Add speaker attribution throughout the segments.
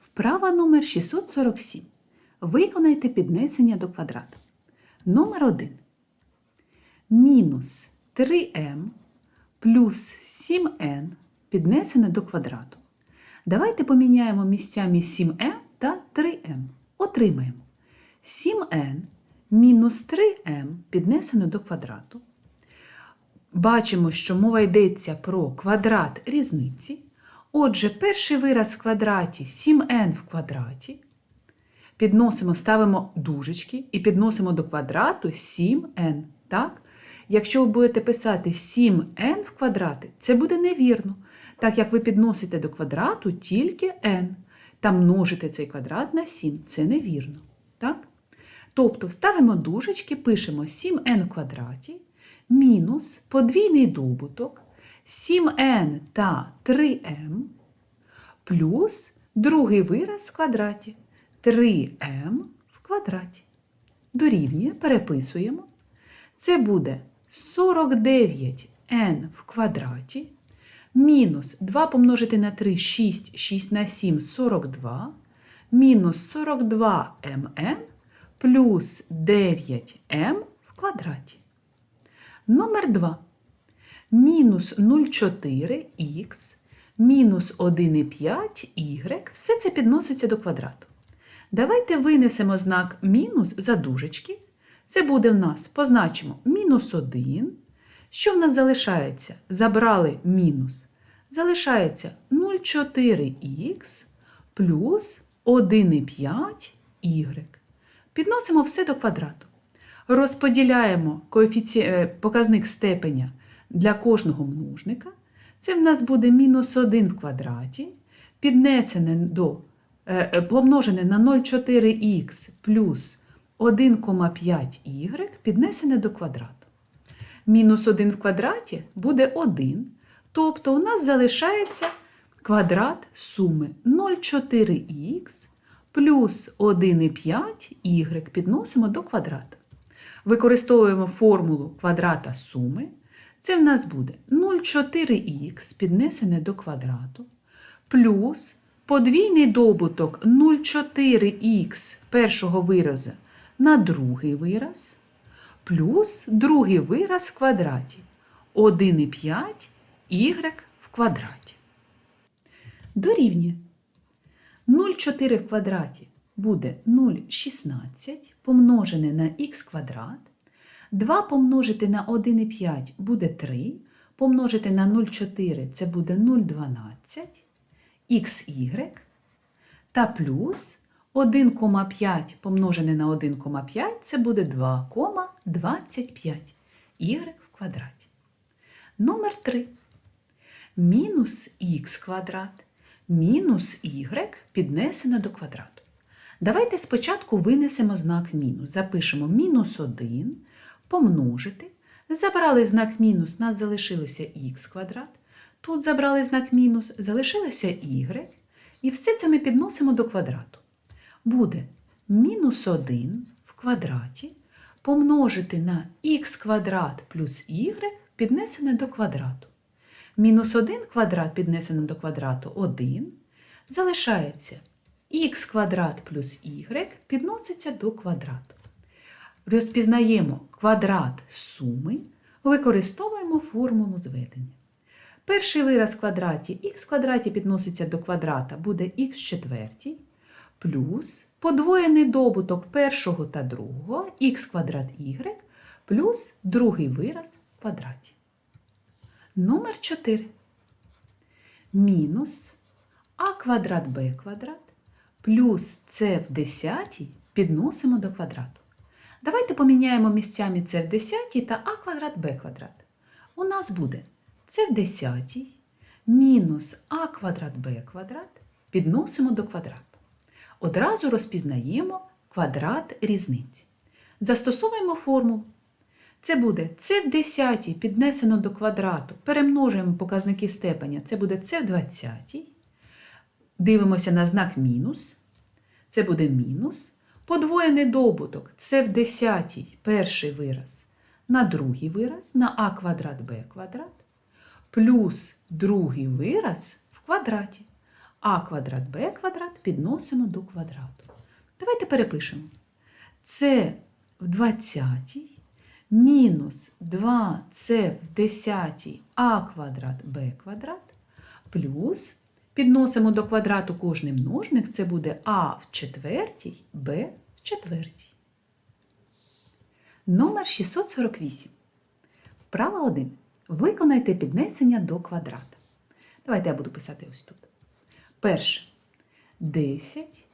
Speaker 1: Вправа номер 647. Виконайте піднесення до квадрату. Номер 1. Мінус 3m плюс 7n піднесене до квадрату. Давайте поміняємо місцями 7n та 3m. Отримаємо 7n мінус 3m піднесено до квадрату. Бачимо, що мова йдеться про квадрат різниці. Отже, перший вираз в квадраті 7n в квадраті. Підносимо, ставимо дужечки і підносимо до квадрату 7n. Так? Якщо ви будете писати 7n в квадраті, це буде невірно, так як ви підносите до квадрату тільки n. Та множите цей квадрат на 7. Це невірно. Так? Тобто ставимо дужечки, пишемо 7n в квадраті мінус подвійний добуток 7n та 3m плюс другий вираз в квадраті 3m в квадраті. Дорівнює, переписуємо. Це буде 49n в квадраті мінус 2 помножити на 3 6, 6 на 7 42, мінус 42mn плюс 9m в квадраті. Номер 2. Мінус 0,4х, мінус 1,5y. Все це підноситься до квадрату. Давайте винесемо знак мінус за дужечки. Це буде в нас, позначимо мінус 1. Що в нас залишається? Забрали мінус. Залишається 0,4х плюс 1,5y. Підносимо все до квадрату. Розподіляємо е, показник степеня для кожного множника. Це в нас буде мінус 1 в квадраті, піднесене до, е, е, помножене на 0,4х плюс 1,5y піднесене до квадрату. Мінус 1 в квадраті буде 1, тобто у нас залишається квадрат суми 0,4х плюс 1,5y підносимо до квадрата. Використовуємо формулу квадрата суми. Це в нас буде 0,4х піднесене до квадрату, плюс подвійний добуток 0,4х першого виразу на другий вираз, плюс другий вираз в квадраті 1,5y в квадраті. Дорівнює 0,4 в квадраті буде 0,16 помножене на х квадрат. 2 помножити на 1,5 буде 3, помножити на 0,4 це буде 0,12 xy та плюс 1,5 помножене на 1,5 це буде 2,25 y в квадраті. Номер 3. Мінус х квадрат мінус y піднесено до квадрату. Давайте спочатку винесемо знак мінус. Запишемо мінус 1 помножити. Забрали знак мінус, нас залишилося х квадрат. Тут забрали знак мінус, залишилося y. І все це ми підносимо до квадрату. Буде мінус 1 в квадраті помножити на х квадрат плюс y піднесене до квадрату. Мінус 1 квадрат піднесено до квадрату 1. Залишається х квадрат плюс y підноситься до квадрату. Розпізнаємо квадрат суми, використовуємо формулу зведення. Перший вираз в квадраті х квадраті підноситься до квадрата буде х четвертій, плюс подвоєний добуток першого та другого х квадрат y плюс другий вираз в квадраті. Номер 4. Мінус а квадрат b квадрат плюс c в десятій підносимо до квадрату. Давайте поміняємо місцями c в десятій та а квадрат b квадрат. У нас буде c в десятій мінус а квадрат b квадрат підносимо до квадрату. Одразу розпізнаємо квадрат різниці. Застосовуємо формулу. Це буде c в 10 піднесено до квадрату. Перемножуємо показники степеня. Це буде c в 20. Дивимося на знак мінус. Це буде мінус. Подвоєний добуток c в 10 перший вираз на другий вираз на а квадрат b квадрат. Плюс другий вираз в квадраті. а квадрат b квадрат підносимо до квадрату. Давайте перепишемо. Це в 20 мінус 2c в 10 а квадрат b квадрат плюс підносимо до квадрату кожний множник, це буде а в четвертій, b в четвертій. Номер 648. Вправа 1. Виконайте піднесення до квадрата. Давайте я буду писати ось тут. Перше. 10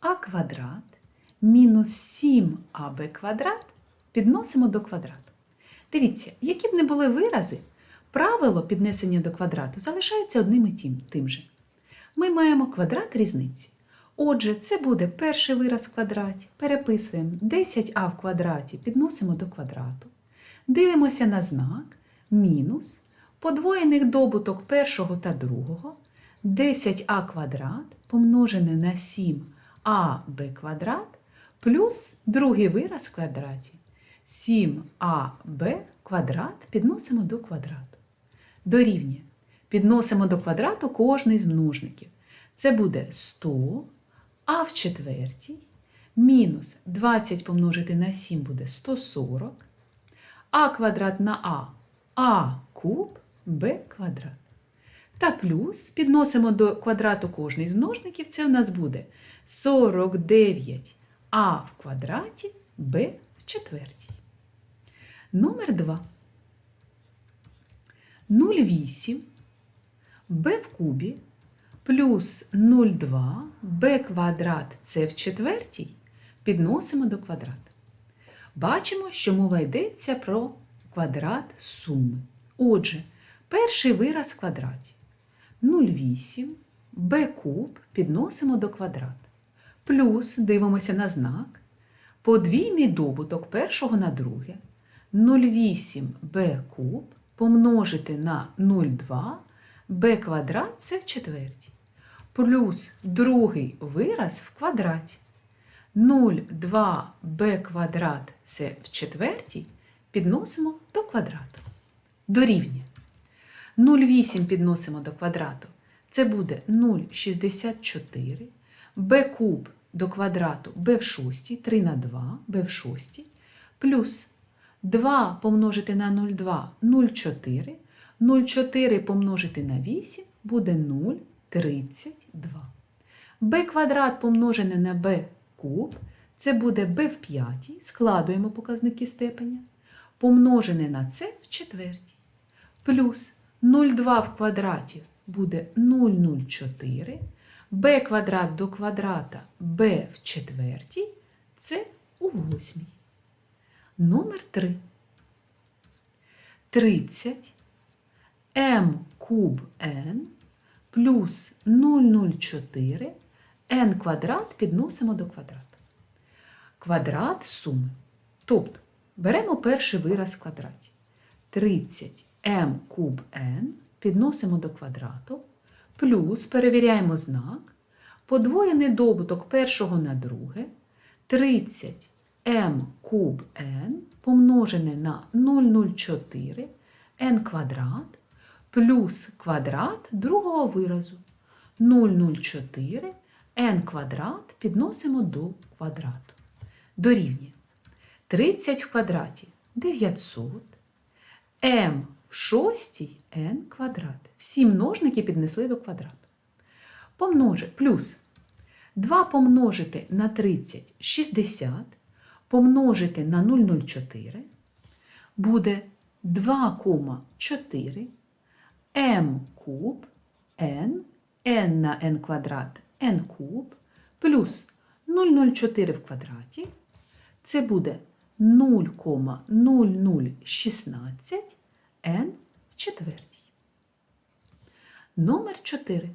Speaker 1: а квадрат мінус 7 аб квадрат підносимо до квадрату. Дивіться, які б не були вирази, правило піднесення до квадрату залишається одним і тим, тим же. Ми маємо квадрат різниці. Отже, це буде перший вираз в квадраті. Переписуємо 10а в квадраті, підносимо до квадрату. Дивимося на знак мінус подвоєних добуток першого та другого 10а квадрат помножене на 7аб квадрат плюс другий вираз в квадраті 7аб квадрат підносимо до квадрату. Дорівнює. Підносимо до квадрату кожний з множників. Це буде 100, а в четвертій мінус 20 помножити на 7 буде 140, а квадрат на а, а куб, б квадрат. Та плюс підносимо до квадрату кожний з множників, це у нас буде 49 а в квадраті, б в четвертій. Номер 2. 0,8 b в кубі плюс 0,2 b квадрат це в четвертій підносимо до квадрата. Бачимо, що мова йдеться про квадрат суми. Отже, перший вираз в квадраті 0,8 b куб підносимо до квадрата. Плюс дивимося на знак. Подвійний добуток першого на друге 0,8 b куб помножити на 0,2 b квадрат це в четвертій. Плюс другий вираз в квадраті. 0,2b квадрат це в четвертій. Підносимо до квадрату. Дорівнює. 0,8 підносимо до квадрату. Це буде 0,64. b куб до квадрату b в шостій, 3 на 2, b в шостій, плюс 2 помножити на 0,2 0,4. 0,4 помножити на 8 буде 0,32. b квадрат помножене на b куб, це буде b в п'ятій, складуємо показники степеня, помножене на c в четвертій. Плюс 0,2 в квадраті буде 0,04, b квадрат до квадрата b в четвертій, це у восьмій. Номер 3. 30 m куб n плюс 0,04 n квадрат підносимо до квадрата. Квадрат суми. Тобто беремо перший вираз в квадраті. 30 m куб n підносимо до квадрату, плюс перевіряємо знак, подвоєний добуток першого на друге, 30 m куб n помножене на 0,04 n квадрат плюс квадрат другого виразу 0,04 n квадрат підносимо до квадрату. Дорівнює 30 в квадраті 900, m в шостій n квадрат. Всі множники піднесли до квадрату. Помножити плюс 2 помножити на 30 60, помножити на 0,04 буде 2,4 m куб n, n на n квадрат n куб плюс 0,04 в квадраті. Це буде 0,0016 n в четвертій. Номер 4.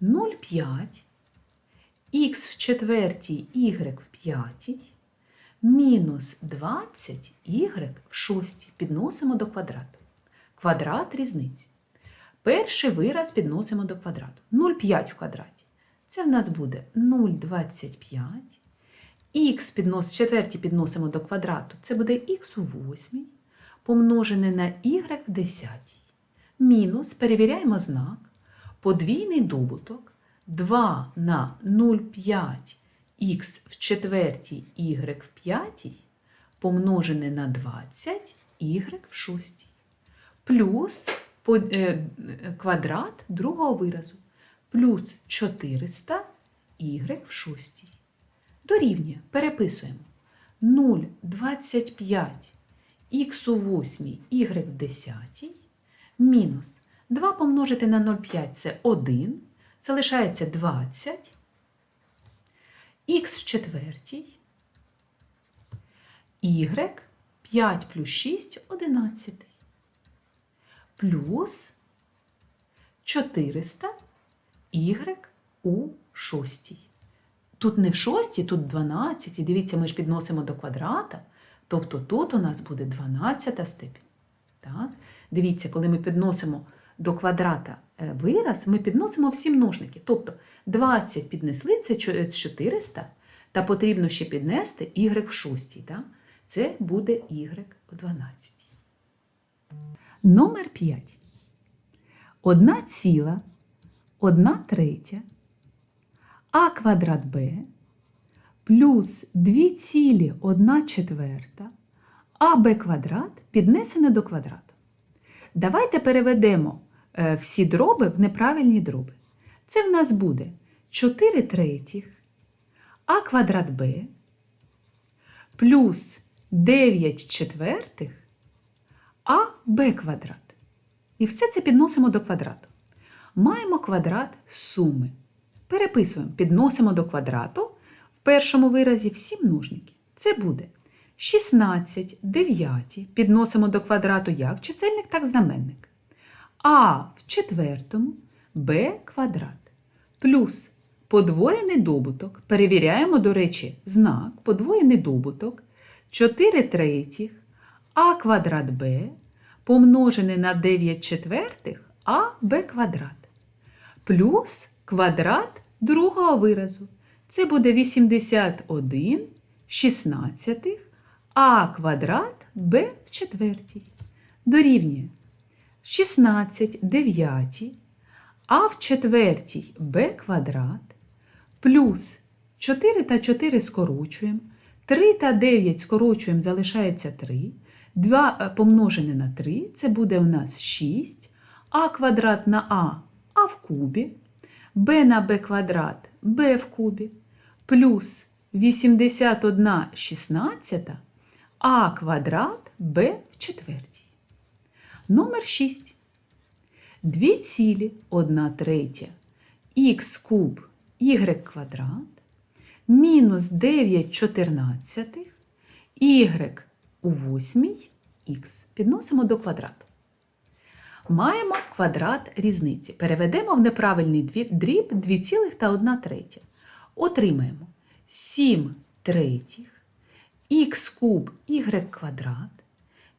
Speaker 1: 0,5 х в четвертій y в п'ятій мінус 20 y в шостій підносимо до квадрату. Квадрат різниці. Перший вираз підносимо до квадрату. 0,5 в квадраті. Це в нас буде 0,25. Х піднос, четверті підносимо до квадрату. Це буде х у восьмій, помножене на y в десятій. Мінус, перевіряємо знак. подвійний добуток 2 на 0,5х в четвертій y в п'ятій помножене на 20 y в шостій плюс е, е, квадрат другого виразу плюс 400 y в шостій. Дорівнює. Переписуємо. 0,25 х у восьмій, y в десятій, мінус 2 помножити на 0,5 – це 1, залишається 20, х в четвертій, y 5 плюс 6 – 11, плюс 400 y у шостій. Тут не в шостій, тут 12. І дивіться, ми ж підносимо до квадрата. Тобто тут у нас буде 12 степінь. Так? Дивіться, коли ми підносимо до квадрата е, вираз, ми підносимо всі множники. Тобто 20 піднесли, це е, 400, та потрібно ще піднести y в шостій. Це буде y в 12. Номер 5. Одна ціла, одна третя а квадрат b плюс 2 цілі 1 четверта аб квадрат піднесене до квадрату. Давайте переведемо е, всі дроби в неправильні дроби. Це в нас буде 4 третіх а квадрат b плюс 9 четвертих а b квадрат. І все це підносимо до квадрату. Маємо квадрат суми. Переписуємо, підносимо до квадрату в першому виразі всі множники. Це буде 16 дев'яті. Підносимо до квадрату як чисельник, так знаменник. А в четвертому b квадрат. Плюс подвоєний добуток. Перевіряємо, до речі, знак, подвоєний добуток 4 третіх а квадрат b помножене на 9 четвертих а b квадрат плюс квадрат другого виразу. Це буде 81 шістнадцятих а квадрат b в четвертій. Дорівнює 16 дев'ятій а в четвертій b квадрат плюс 4 та 4 скорочуємо, 3 та 9 скорочуємо, залишається 3. 2 помножене на 3 це буде у нас 6, а квадрат на а а в кубі, b на b квадрат b в кубі, плюс 81 шістнадцята, а квадрат b в четвертій. Номер 6. 2 цілі 1 третя. Х куб y квадрат. Мінус 9 чотирнадцятих. Y у восьмій х. Підносимо до квадрату. Маємо квадрат різниці. Переведемо в неправильний дріб 2 та 1 третя. Отримаємо 7 третіх х куб y квадрат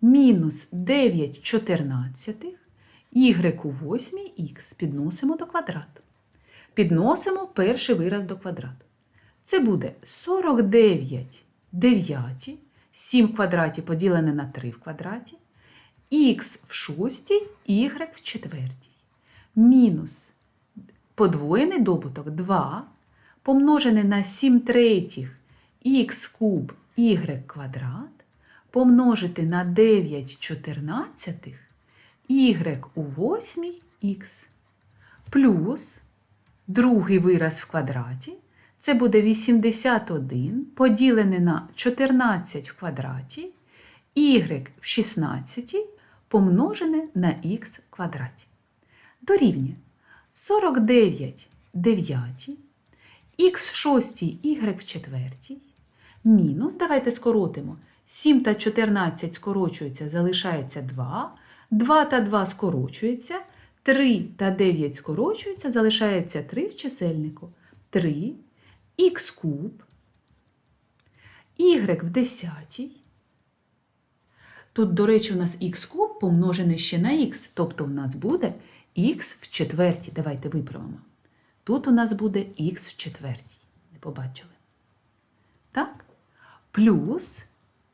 Speaker 1: мінус 9 чотирнадцятих у восьмій х. Підносимо до квадрату. Підносимо перший вираз до квадрату. Це буде 49 дев'яті, 7 в квадраті поділене на 3 в квадраті, х в шостій, y в четвертій. Мінус подвоєний добуток 2 помножене на 7 третіх х куб y квадрат помножити на 9 чотирнадцятих y у восьмій х плюс другий вираз в квадраті. Це буде 81 поділене на 14 в квадраті, y в 16 помножене на х в квадраті. Дорівнює 49 дев'ятій, х в 6, y в 4, мінус, давайте скоротимо, 7 та 14 скорочуються, залишається 2, 2 та 2 скорочується, 3 та 9 скорочується, залишається 3 в чисельнику. 3, х куб, y в 10. Тут, до речі, у нас х куб помножений ще на х, тобто у нас буде х в четвертій. Давайте виправимо. Тут у нас буде х в четвертій. Не побачили? Так? Плюс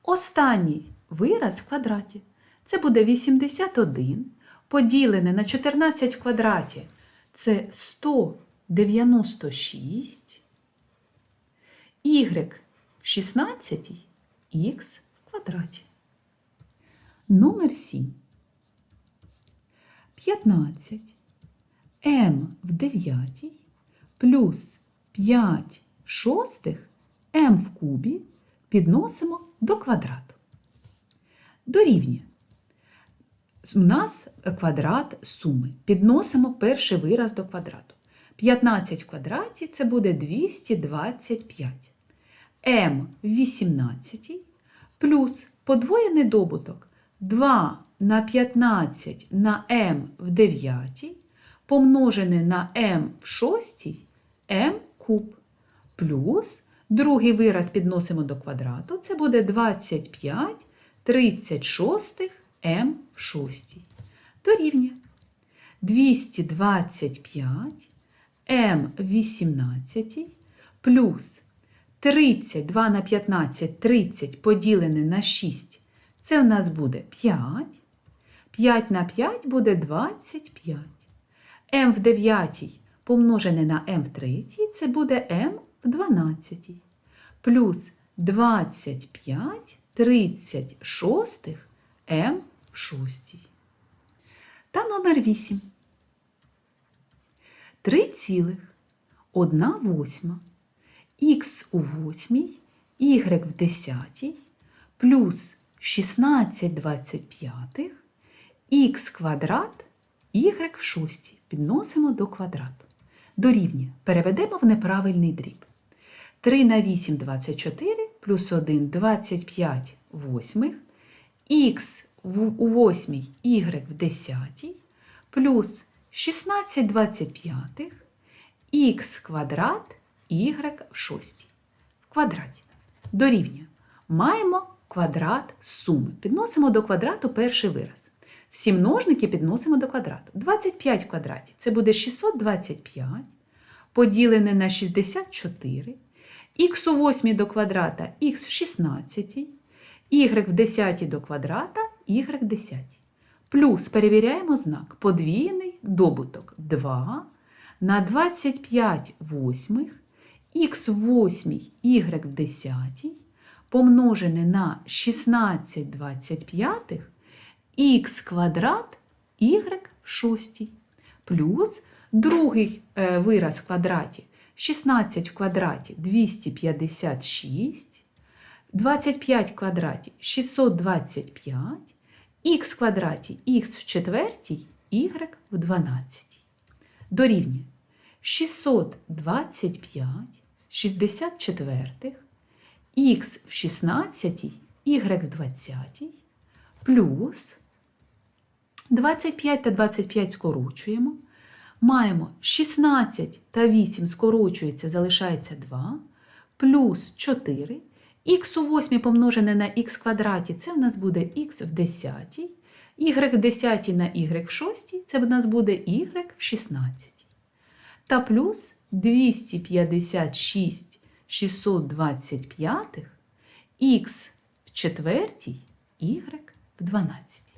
Speaker 1: останній вираз в квадраті. Це буде 81 поділене на 14 в квадраті. це 196, y в 16 х в квадраті. Номер 7. 15 m в 9 плюс 5 шостих m в кубі підносимо до квадрату. Дорівнює. У нас квадрат суми. Підносимо перший вираз до квадрату. 15 в квадраті це буде 225. M в 18 плюс подвоєний добуток 2 на 15 на m в 9 помножене на m в 6 m куб. Плюс другий вираз підносимо до квадрату. Це буде 25 36 m в 6. Дорівнює. 225 m в 18 плюс 32 на 15 30 поділене на 6. Це у нас буде 5. 5 на 5 буде 25. m в 9 помножене на m в 3 це буде m в 12. Плюс 25 36 m в 6. Та номер 8. 3 цілих 1 восьма х у восьмій, y в десятій, плюс 16 25, х квадрат, y в шостій. Підносимо до квадрату. Дорівнює. Переведемо в неправильний дріб. 3 на 8 – 24, плюс 1 – 25 восьмих, х у восьмій, y в десятій, плюс 16 25, х квадрат, y в шостій. В квадраті. Дорівнює. Маємо квадрат суми. Підносимо до квадрату перший вираз. Всі множники підносимо до квадрату. 25 в квадраті це буде 625, поділене на 64, х у 8 до квадрата, х в 16, y в 10 до квадрата, y в 10. Плюс перевіряємо знак. Подвійний добуток 2 на 25 восьмих, х в 8, y в 10, помножене на 16 25, х квадрат, y в 6. Плюс другий е, вираз в квадраті 16 в квадраті 256, 25 в квадраті 625, х в квадраті х в четвертій, y в 12. Дорівнює 625, 64, х в 16, y в 20, плюс 25 та 25 скорочуємо. Маємо 16 та 8 скорочується, залишається 2, плюс 4. Х у 8 помножене на х квадраті, це в нас буде х в 10, y в 10 на y в 6, це в нас буде y в 16. Та плюс 256 625, х в четвертій, y в 12.